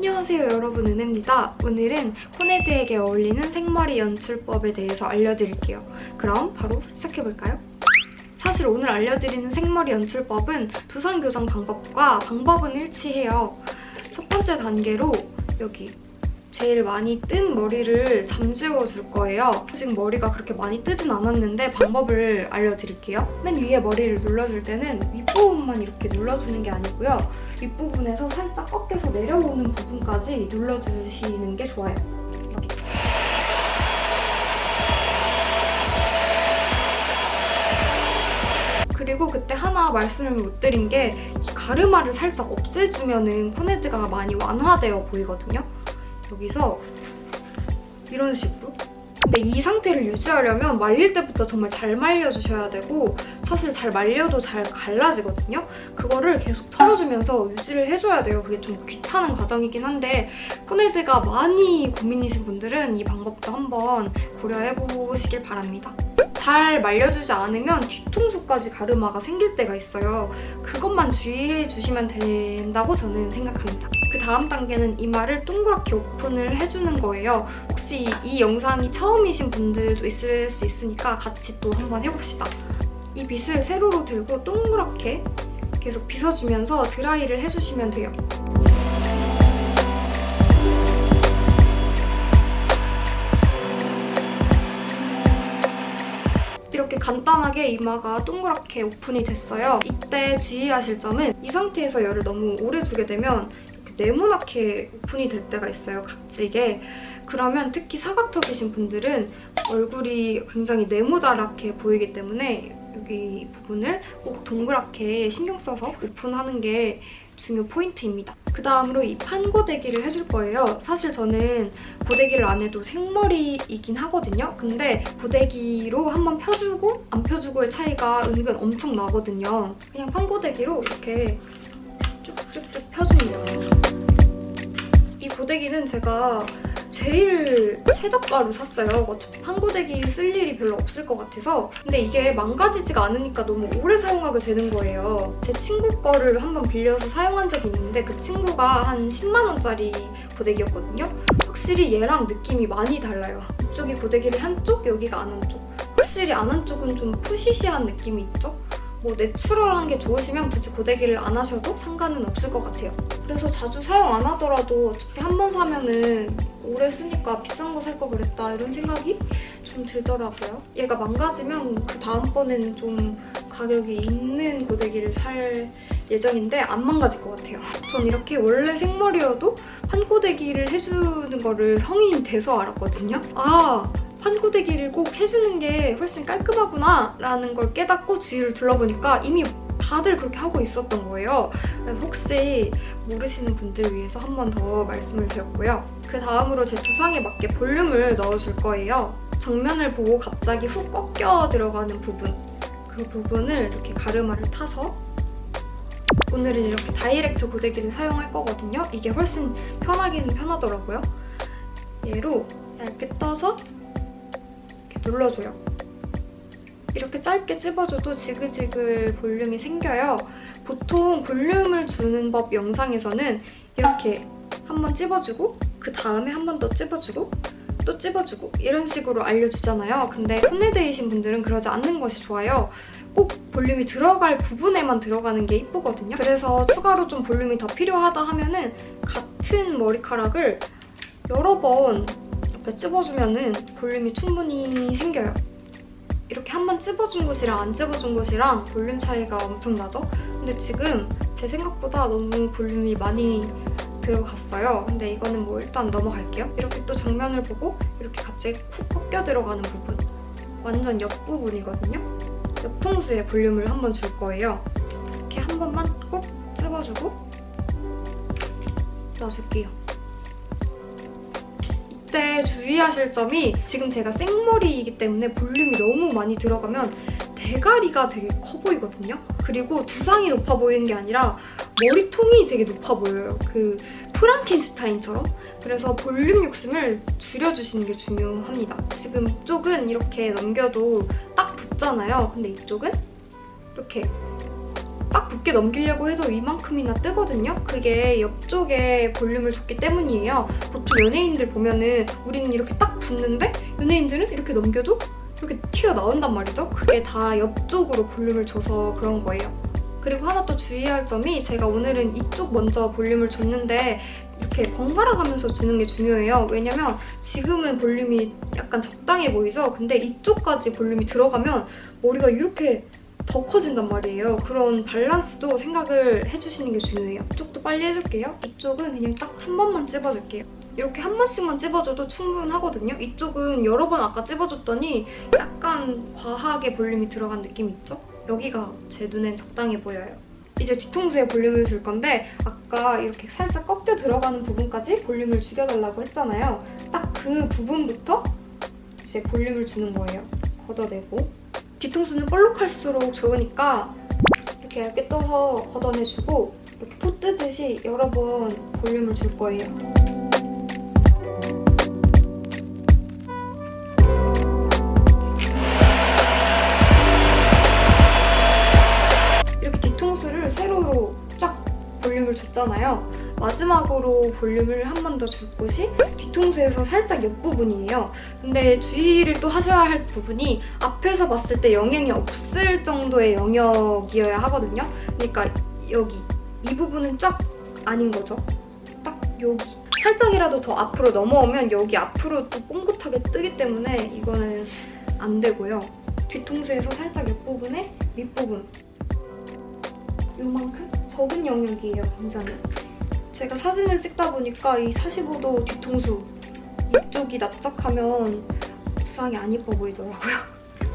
안녕하세요 여러분 은혜입니다. 오늘은 코네드에게 어울리는 생머리 연출법에 대해서 알려드릴게요. 그럼 바로 시작해볼까요? 사실 오늘 알려드리는 생머리 연출법은 두상 교정 방법과 방법은 일치해요. 첫 번째 단계로 여기 제일 많이 뜬 머리를 잠재워 줄 거예요. 지금 머리가 그렇게 많이 뜨진 않았는데 방법을 알려드릴게요. 맨 위에 머리를 눌러줄 때는 윗부분만 이렇게 눌러주는 게 아니고요. 윗부분에서 살짝 꺾여서 내려오는 부분까지 눌러주시는 게 좋아요. 그리고 그때 하나 말씀을 못 드린 게 이 가르마를 살짝 없애주면 은 코네드가 많이 완화되어 보이거든요. 여기서 이런 식으로 근데 이 상태를 유지하려면 말릴 때부터 정말 잘 말려주셔야 되고 사실 잘 말려도 잘 갈라지거든요. 그거를 계속 털어주면서 유지를 해줘야 돼요. 그게 좀 귀찮은 과정이긴 한데 코네드가 많이 고민이신 분들은 이 방법도 한번 고려해보시길 바랍니다. 잘 말려주지 않으면 뒤통수까지 가르마가 생길 때가 있어요. 그것만 주의해 주시면 된다고 저는 생각합니다. 그 다음 단계는 이마를 동그랗게 오픈을 해주는 거예요. 혹시 이 영상이 처음이신 분들도 있을 수 있으니까 같이 또 한번 해봅시다. 이 빗을 세로로 들고 동그랗게 계속 빗어주면서 드라이를 해주시면 돼요. 이렇게 간단하게 이마가 동그랗게 오픈이 됐어요. 이때 주의하실 점은 이 상태에서 열을 너무 오래 주게 되면 네모나게 오픈이 될 때가 있어요. 각지게. 그러면 특히 사각턱이신 분들은 얼굴이 굉장히 네모다랗게 보이기 때문에 여기 부분을 꼭 동그랗게 신경 써서 오픈하는 게 중요 포인트입니다. 그 다음으로 이 판고데기를 해줄 거예요. 사실 저는 고데기를 안 해도 생머리이긴 하거든요. 근데 고데기로 한번 펴주고 안 펴주고의 차이가 은근 엄청 나거든요. 그냥 판고데기로 이렇게 쭉쭉쭉 펴줍니다. 이 고데기는 제가 제일 최저가로 샀어요. 어차피 판고데기 쓸 일이 별로 없을 것 같아서. 근데 이게 망가지지가 않으니까 너무 오래 사용하게 되는 거예요. 제 친구 거를 한번 빌려서 사용한 적이 있는데 그 친구가 한 10만 원짜리 고데기였거든요. 확실히 얘랑 느낌이 많이 달라요. 이쪽이 고데기를 한쪽, 여기가 안 한쪽. 확실히 안 한쪽은 좀 푸시시한 느낌이 있죠? 뭐 내추럴한 게 좋으시면 굳이 고데기를 안 하셔도 상관은 없을 것 같아요. 그래서 자주 사용 안 하더라도 어차피 한 번 사면은 오래 쓰니까 비싼 거 살 걸 그랬다 이런 생각이 좀 들더라고요. 얘가 망가지면 그 다음번에는 좀 가격이 있는 고데기를 살 예정인데 안 망가질 것 같아요. 전 이렇게 원래 생머리여도 판고데기를 해주는 거를 성인이 돼서 알았거든요. 아 판고데기를 꼭 해주는 게 훨씬 깔끔하구나 라는 걸 깨닫고 주위를 둘러보니까 이미 다들 그렇게 하고 있었던 거예요. 그래서 혹시 모르시는 분들 위해서 한 번 더 말씀을 드렸고요. 그 다음으로 제 두상에 맞게 볼륨을 넣어줄 거예요. 정면을 보고 갑자기 훅 꺾여 들어가는 부분 그 부분을 이렇게 가르마를 타서 오늘은 이렇게 다이렉트 고데기를 사용할 거거든요. 이게 훨씬 편하기는 편하더라고요. 얘로 얇게 떠서 눌러줘요. 이렇게 짧게 찝어줘도 지글지글 볼륨이 생겨요. 보통 볼륨을 주는 법 영상에서는 이렇게 한번 찝어주고 그 다음에 한 번 더 찝어주고 또 찝어주고 이런 식으로 알려주잖아요. 근데 콘네드이신 분들은 그러지 않는 것이 좋아요. 꼭 볼륨이 들어갈 부분에만 들어가는 게 이쁘거든요. 그래서 추가로 좀 볼륨이 더 필요하다 하면은 같은 머리카락을 여러 번 이렇게 찝어주면은 볼륨이 충분히 생겨요. 이렇게 한 번 찝어준 곳이랑 안 찝어준 곳이랑 볼륨 차이가 엄청 나죠? 근데 지금 제 생각보다 너무 볼륨이 많이 들어갔어요. 근데 이거는 뭐 일단 넘어갈게요. 이렇게 또 정면을 보고 이렇게 갑자기 훅 꺾여 들어가는 부분. 완전 옆 부분이거든요. 옆 통수에 볼륨을 한 번 줄 거예요. 이렇게 한 번만 꾹 찝어주고 놔줄게요. 이때 주의하실 점이 지금 제가 생머리이기 때문에 볼륨이 너무 많이 들어가면 대가리가 되게 커 보이거든요. 그리고 두상이 높아 보이는 게 아니라 머리통이 되게 높아 보여요. 그 프랑켄슈타인처럼. 그래서 볼륨 욕심을 줄여주시는 게 중요합니다. 지금 이쪽은 이렇게 넘겨도 딱 붙잖아요. 근데 이쪽은 이렇게 딱 붓게 넘기려고 해도 이만큼이나 뜨거든요. 그게 옆쪽에 볼륨을 줬기 때문이에요. 보통 연예인들 보면은 우리는 이렇게 딱 붓는데 연예인들은 이렇게 넘겨도 이렇게 튀어나온단 말이죠. 그게 다 옆쪽으로 볼륨을 줘서 그런 거예요. 그리고 하나 또 주의할 점이 제가 오늘은 이쪽 먼저 볼륨을 줬는데 이렇게 번갈아 가면서 주는 게 중요해요. 왜냐면 지금은 볼륨이 약간 적당해 보이죠? 근데 이쪽까지 볼륨이 들어가면 머리가 이렇게 더 커진단 말이에요. 그런 밸런스도 생각을 해주시는 게 중요해요. 이쪽도 빨리 해줄게요. 이쪽은 그냥 딱 한 번만 찝어줄게요. 이렇게 한 번씩만 찝어줘도 충분하거든요. 이쪽은 여러 번 아까 찝어줬더니 약간 과하게 볼륨이 들어간 느낌이 있죠? 여기가 제 눈엔 적당해 보여요. 이제 뒤통수에 볼륨을 줄 건데 아까 이렇게 살짝 꺾여 들어가는 부분까지 볼륨을 죽여달라고 했잖아요. 딱 그 부분부터 이제 볼륨을 주는 거예요. 걷어내고 뒤통수는 볼록할수록 좋으니까 이렇게 얇게 떠서 걷어내주고 이렇게 포 뜨듯이 여러 번 볼륨을 줄 거예요. 볼륨을 줬잖아요. 마지막으로 볼륨을 한 번 더 줄 곳이 뒤통수에서 살짝 옆부분이에요. 근데 주의를 또 하셔야 할 부분이 앞에서 봤을 때 영향이 없을 정도의 영역이어야 하거든요. 그러니까 여기 이 부분은 쫙 아닌 거죠. 딱 여기. 살짝이라도 더 앞으로 넘어오면 여기 앞으로 또 뽕긋하게 뜨기 때문에 이거는 안 되고요. 뒤통수에서 살짝 옆부분에 밑부분 요만큼 적은 영역이에요, 굉장히. 제가 사진을 찍다 보니까 이 45도 뒤통수 이쪽이 납작하면 부상이 안 이뻐 보이더라고요.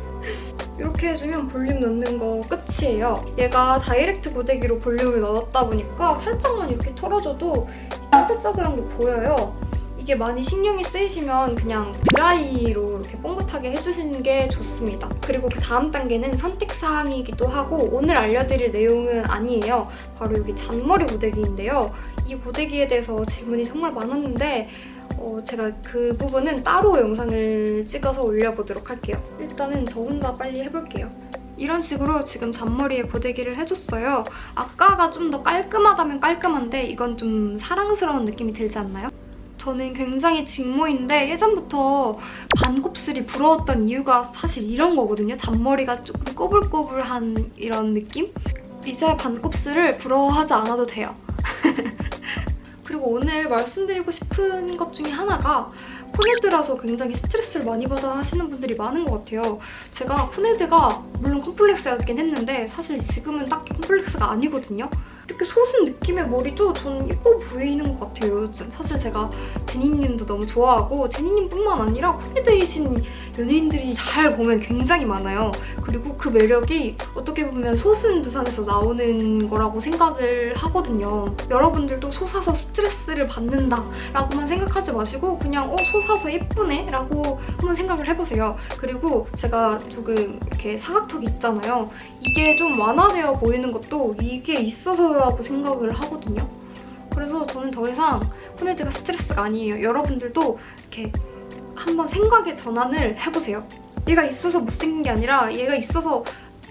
이렇게 해주면 볼륨 넣는 거 끝이에요. 얘가 다이렉트 고데기로 볼륨을 넣었다 보니까 살짝만 이렇게 털어줘도 짜글짜글한 게 보여요. 이게 많이 신경이 쓰이시면 그냥 드라이로 이렇게 뽕긋하게 해주시는 게 좋습니다. 그리고 그 다음 단계는 선택사항이기도 하고 오늘 알려드릴 내용은 아니에요. 바로 여기 잔머리 고데기인데요. 이 고데기에 대해서 질문이 정말 많았는데 어, 제가 그 부분은 따로 영상을 찍어서 올려보도록 할게요. 일단은 저 혼자 빨리 해볼게요. 이런 식으로 지금 잔머리에 고데기를 해줬어요. 아까가 좀 더 깔끔하다면 깔끔한데 이건 좀 사랑스러운 느낌이 들지 않나요? 저는 굉장히 직모인데 예전부터 반곱슬이 부러웠던 이유가 사실 이런 거거든요. 잔머리가 조금 꼬불꼬불한 이런 느낌? 이제 반곱슬을 부러워하지 않아도 돼요. 그리고 오늘 말씀드리고 싶은 것 중에 하나가 폰헤드라서 굉장히 스트레스를 많이 받아 하시는 분들이 많은 것 같아요. 제가 폰헤드가 물론 컴플렉스였긴 했는데 사실 지금은 딱히 컴플렉스가 아니거든요. 이렇게 솟은 느낌의 머리도 저는 예뻐 보이는 것 같아요, 요즘. 사실 제가 제니님도 너무 좋아하고 제니님뿐만 아니라 폰헤드이신 연예인들이 잘 보면 굉장히 많아요. 그리고 그 매력이 어떻게 보면 솟은 두상에서 나오는 거라고 생각을 하거든요. 여러분들도 솟아서 스트레스를 받는다 라고만 생각하지 마시고 그냥 어 솟아서 예쁘네 라고 한번 생각을 해보세요. 그리고 제가 조금 이렇게 사각턱이 있잖아요. 이게 좀 완화되어 보이는 것도 이게 있어서 라고 생각을 하거든요. 그래서 저는 더 이상 폰헤드가 스트레스가 아니에요. 여러분들도 이렇게 한번 생각의 전환을 해보세요. 얘가 있어서 못생긴 게 아니라 얘가 있어서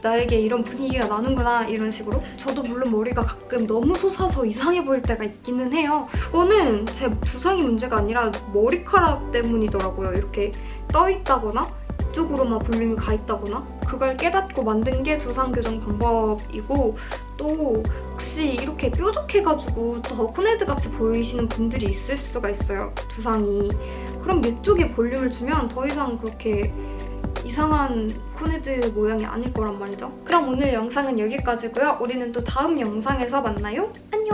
나에게 이런 분위기가 나는구나 이런 식으로 저도 물론 머리가 가끔 너무 솟아서 이상해 보일 때가 있기는 해요 그거는 제 두상이 문제가 아니라 머리카락 때문이더라고요 이렇게 떠 있다거나 이쪽으로만 볼륨이 가 있다거나 그걸 깨닫고 만든 게 두상 교정 방법이고 또 혹시 이렇게 뾰족해가지고 더 코네드 같이 보이시는 분들이 있을 수가 있어요 두상이 그럼 이쪽에 볼륨을 주면 더 이상 그렇게 이상한 코네드 모양이 아닐 거란 말이죠. 그럼 오늘 영상은 여기까지고요. 우리는 또 다음 영상에서 만나요. 안녕!